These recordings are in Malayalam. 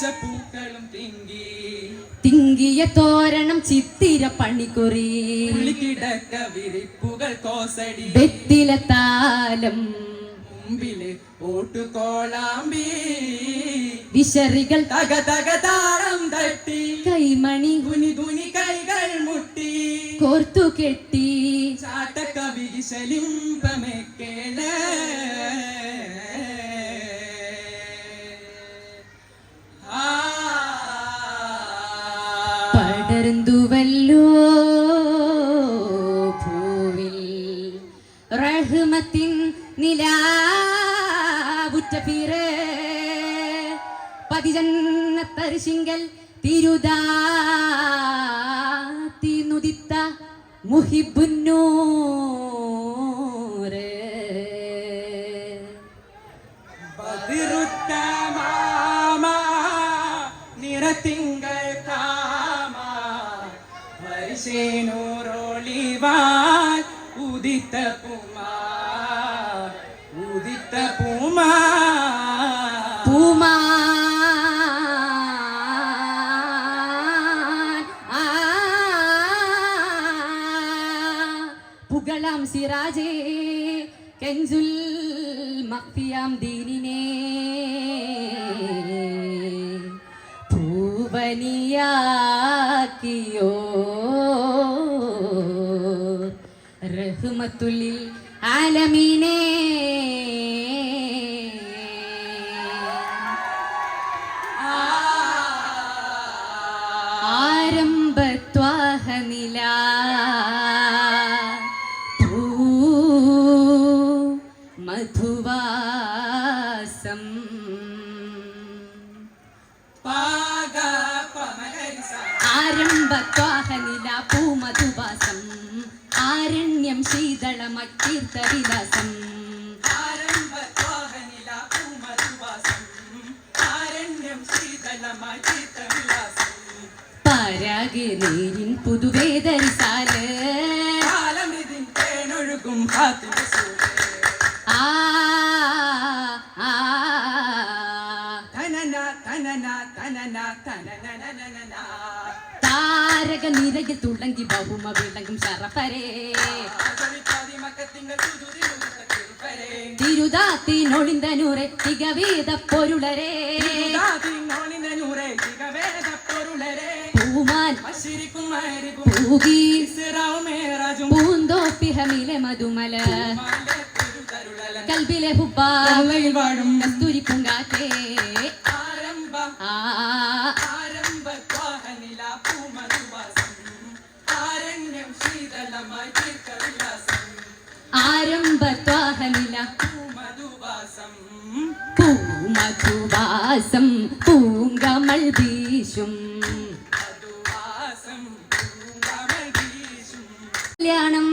പൂക്കളും തിങ്കി. തിങ്കിയ തോരണം ചിത്തിര പണിക്കുറി കിടക്ക വിരിപ്പുകൾ കോസടി. വെത്തിലെ താലം. മുമ്പിലെ ഓട്ടുകോളാമ്പി. വിശറികൾ. തക തക താളം തട്ടി. കൈമണി. കുനി കുനി കൈകൾ മുട്ടി. കോർത്തു കെട്ടി. ചാട്ട കവിശലിംപമേക്കെ പിറ പതിജന്നത്തരിശിങ്കൽ തിരുതാത്തി നുദിത്ത കാമ. വരിശേനൂറോളിവാൻ ഉദിത്ത പൂമാ ആ, പുകളാം സിറാജേ കെഞ്ചുൽ മക്തിയാം ദീനിനെ. പൂവനിയാക്കിയോ റഹ്മത്തുലിൽ ആലമീനേ. ആരംഭത്വാഹനില പൂമധുവാസം ആരണ്യം ശീതളമക്കീർത്തവിലാസം ആരംഭത്വാഹനില പൂമധുവാസം ആരണ്യം ശീതളമായി താരക നിരയിൽ തുളങ്കി ബഹുമ വിളങ്ങും ശറഫരേ. തിരുതാത്തിനൊളിന്തനൂറെ തികവേദ പൊരുളരേ. നൂറേ തികവേദ പൂന്തോപ്പിഹമിലെ മധുമല. കൽബിലെ ഹുബ്ബ കസ്തൂരി പൂങ്കാറ്റേ ആരംഭത്വാഹനില പൂമധുവാസം പൂങ്കമൾ വീശും കല്യാണം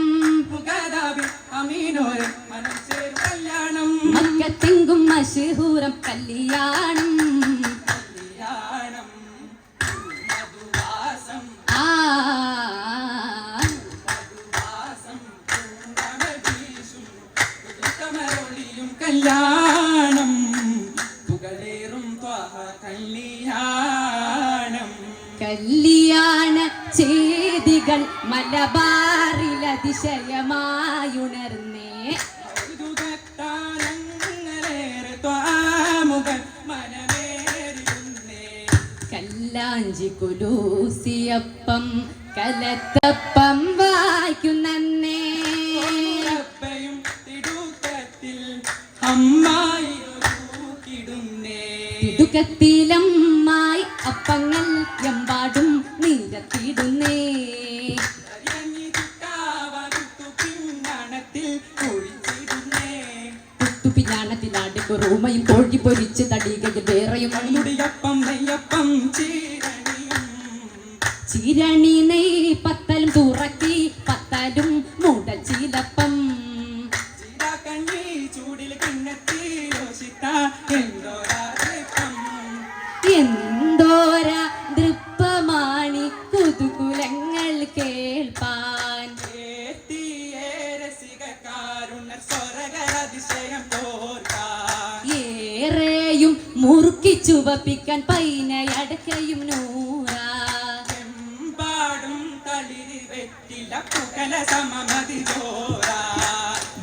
മക്കത്തെങ്കും കല്യാണം കല്യാണം കമരൊളിയും കല്യാണം പുകളേറും കല്യാണം. കല്യാണ മലബാറിലതിശയമായുണർന്നേ കൗതുകത്താലങ്ങളേറെ ത്വാമുകൾ മനമേറിയുന്നേ. കല്ലാഞ്ചി കുലൂസിയപ്പം കലത്തപ്പം ഇടുക്കത്തിലമ്മായി അപ്പങ്ങൾ എമ്പാടും നീരത്തിടുന്നേ ൂമയും കുഴിച്ചിടുന്നേ. കുത്തുപിഞ്ഞാണത്തിലാട് റൂമയും കോഴി പൊരിച്ച് തടികയിൽ വേറെയും നെയ്യപ്പം ചിരണി നെയ് പത്തലും തുറക്കി പത്തലും മൂടച്ചീലപ്പം. ചൂടിൽ കിണ്ണത്തി ഏറെയും മുറുക്കി ചുവപ്പിക്കാൻ പൈനയടക്കയും നൂറ.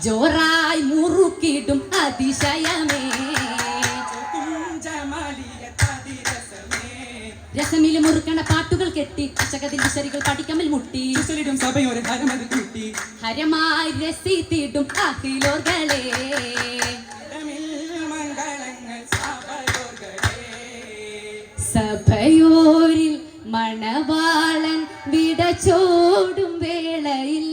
ജോറായി മുറുക്കിടും അതിശയമേ. രസമിൽ മുറുക്കണ പാട്ടുകൾ കെട്ടി അശകതിൽ വിശരികൾ പഠിക്കമൽ മുട്ടി. സഭയൊരു ഹരമായി രസിത്തിടും അഖിലോർകളെ സഭയോരിൽ മണവാളൻ വിട ചോടും വേളയിൽ.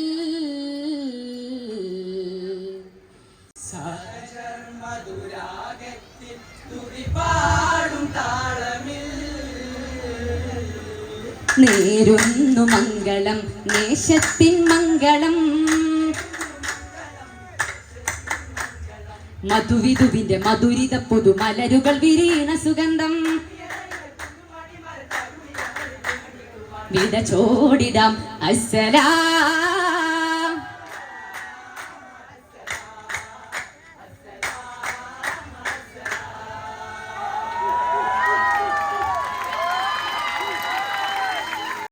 മധുരാഗത്തിൽ തുറിപാടും താളമിൽ. നേരുന്നു മംഗളം നേശത്തിൻ മംഗളം. മധുവിധുവിന്റെ മധുരിത പുതുമലരുകൾ വിരീണ സുഗന്ധം. വിട ചോടിടാം അസ്സലാ